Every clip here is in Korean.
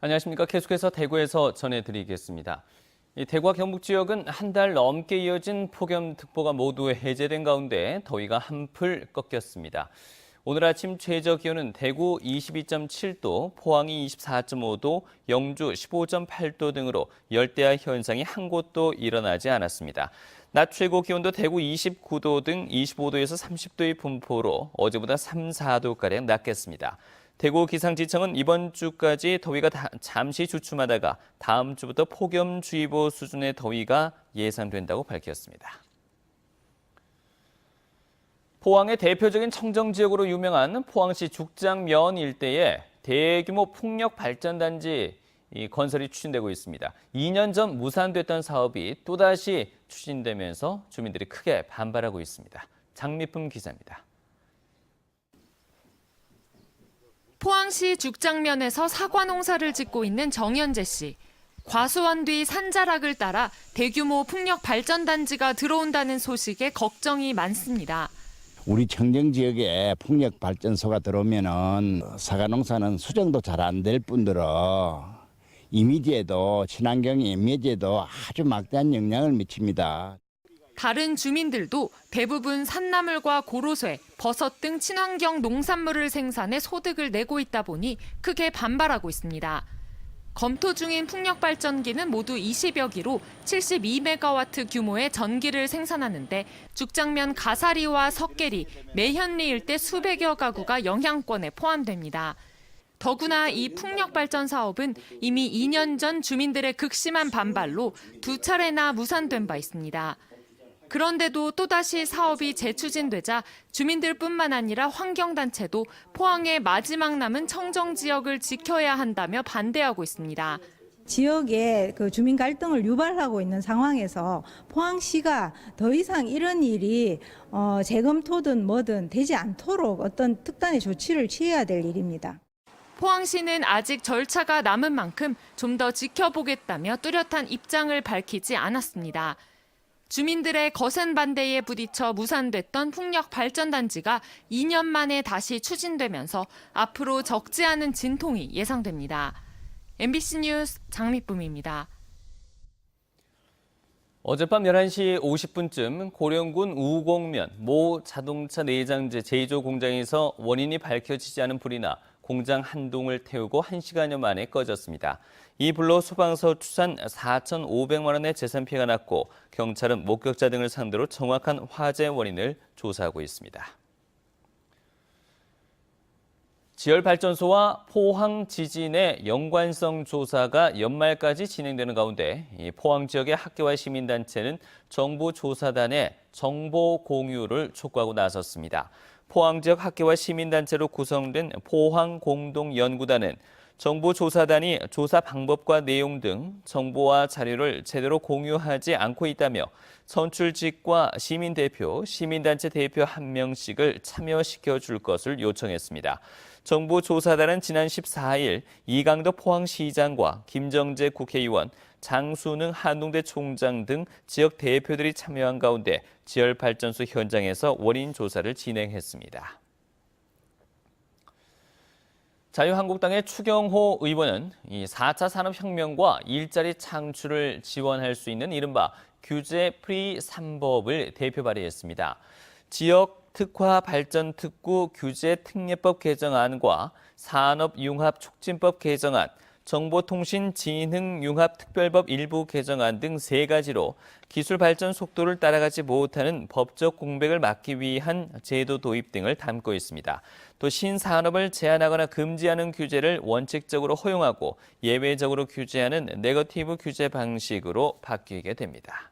안녕하십니까. 계속해서 대구에서 전해드리겠습니다. 이 대구와 경북 지역은 한 달 넘게 이어진 폭염특보가 모두 해제된 가운데 더위가 한풀 꺾였습니다. 오늘 아침 최저 기온은 대구 22.7도, 포항이 24.5도, 영주 15.8도 등으로 열대야 현상이 한 곳도 일어나지 않았습니다. 낮 최고 기온도 대구 29도 등 25도에서 30도의 분포로 어제보다 3, 4도가량 낮겠습니다. 대구 기상지청은 이번 주까지 더위가 다- 잠시 주춤하다가 다음 주부터 폭염주의보 수준의 더위가 예상된다고 밝혔습니다. 포항의 대표적인 청정 지역으로 유명한 포항시 죽장면 일대에 대규모 풍력 발전 단지 이 건설이 추진되고 있습니다. 2년 전 무산됐던 사업이 또다시 추진되면서 주민들이 크게 반발하고 있습니다. 장미품 기자입니다. 포항시 죽장면에서 사과 농사를 짓고 있는 정현재 씨. 과수원 뒤 산자락을 따라 대규모 풍력 발전 단지가 들어온다는 소식에 걱정이 많습니다. 우리 청정 지역에 풍력 발전소가 들어오면은 사과 농사는 수정도 잘 안 될 뿐더러 이미지에도 친환경 이미지에도 아주 막대한 영향을 미칩니다. 다른 주민들도 대부분 산나물과 고로쇠, 버섯 등 친환경 농산물을 생산해 소득을 내고 있다 보니 크게 반발하고 있습니다. 검토 중인 풍력 발전기는 모두 20여 기로 72메가와트 규모의 전기를 생산하는데 죽장면 가사리와 석계리, 매현리 일대 수백여 가구가 영향권에 포함됩니다. 더구나 이 풍력 발전 사업은 이미 2년 전 주민들의 극심한 반발로 두 차례나 무산된 바 있습니다. 그런데도 또다시 사업이 재추진되자 주민들뿐만 아니라 환경단체도 포항의 마지막 남은 청정 지역을 지켜야 한다며 반대하고 있습니다. 지역에 그 주민 갈등을 유발하고 있는 상황에서 포항시가 더 이상 이런 일이 어, 재검토든 뭐든 되지 않도록 어떤 특단의 조치를 취해야 될 일입니다. 포항시는 아직 절차가 남은 만큼 좀 더 지켜보겠다며 뚜렷한 입장을 밝히지 않았습니다. 주민들의 거센 반대에 부딪혀 무산됐던 풍력 발전단지가 2년 만에 다시 추진되면서 앞으로 적지 않은 진통이 예상됩니다. MBC 뉴스 장미쁨입니다. 어젯밤 11시 50분쯤 고령군 우곡면 모 자동차 내장재 제조 공장에서 원인이 밝혀지지 않은 불이 나 공장 한 동을 태우고 1시간여 만에 꺼졌습니다. 이 불로 소방서 추산 4,500만 원의 재산 피해가 났고 경찰은 목격자 등을 상대로 정확한 화재 원인을 조사하고 있습니다. 지열발전소와 포항 지진의 연관성 조사가 연말까지 진행되는 가운데 이 포항 지역의 학교와 시민단체는 정보조사단의 정보 공유를 촉구하고 나섰습니다. 포항 지역 학교와 시민단체로 구성된 포항 공동연구단은 정보조사단이 조사 방법과 내용 등 정보와 자료를 제대로 공유하지 않고 있다며 선출직과 시민대표, 시민단체 대표 한 명씩을 참여시켜 줄 것을 요청했습니다. 정보조사단은 지난 14일 이강덕 포항시장과 김정재 국회의원, 장순흥 한동대 총장 등 지역 대표들이 참여한 가운데 지열발전소 현장에서 원인 조사를 진행했습니다. 자유한국당의 추경호 의원은 이 4차 산업혁명과 일자리 창출을 지원할 수 있는 이른바 규제 프리 3법을 대표 발의했습니다. 지역 특화 발전 특구 규제 특례법 개정안과 산업 융합 촉진법 개정안, 정보통신진흥융합특별법 일부 개정안 등 세 가지로 기술 발전 속도를 따라가지 못하는 법적 공백을 막기 위한 제도 도입 등을 담고 있습니다. 또 신산업을 제한하거나 금지하는 규제를 원칙적으로 허용하고 예외적으로 규제하는 네거티브 규제 방식으로 바뀌게 됩니다.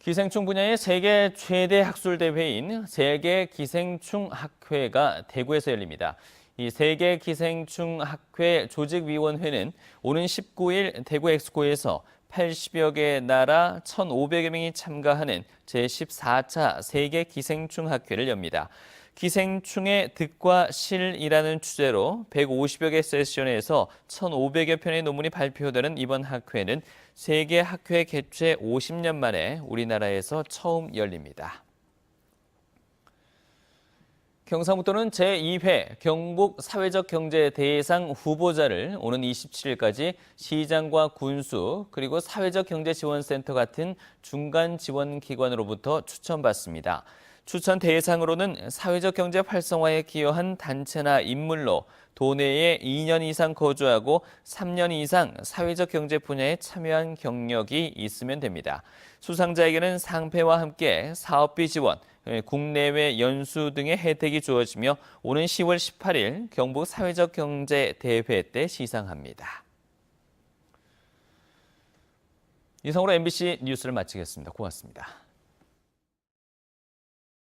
기생충 분야의 세계 최대 학술 대회인 세계 기생충 학회가 대구에서 열립니다. 이 세계 기생충 학회 조직위원회는 오는 19일 대구 엑스코에서 80여 개 나라 1,500여 명이 참가하는 제14차 세계 기생충 학회를 엽니다. 기생충의 득과 실이라는 주제로 150여 개 세션에서 1,500여 편의 논문이 발표되는 이번 학회는 세계 학회 개최 50년 만에 우리나라에서 처음 열립니다. 경상북도는 제2회 경북 사회적 경제 대상 후보자를 오는 27일까지 시장과 군수 그리고 사회적 경제 지원센터 같은 중간 지원 기관으로부터 추천받습니다. 추천 대상으로는 사회적 경제 활성화에 기여한 단체나 인물로 도내에 2년 이상 거주하고 3년 이상 사회적 경제 분야에 참여한 경력이 있으면 됩니다. 수상자에게는 상패와 함께 사업비 지원, 국내외 연수 등의 혜택이 주어지며 오는 10월 18일 경북 사회적 경제 대회 때 시상합니다. 이상으로 MBC 뉴스를 마치겠습니다. 고맙습니다.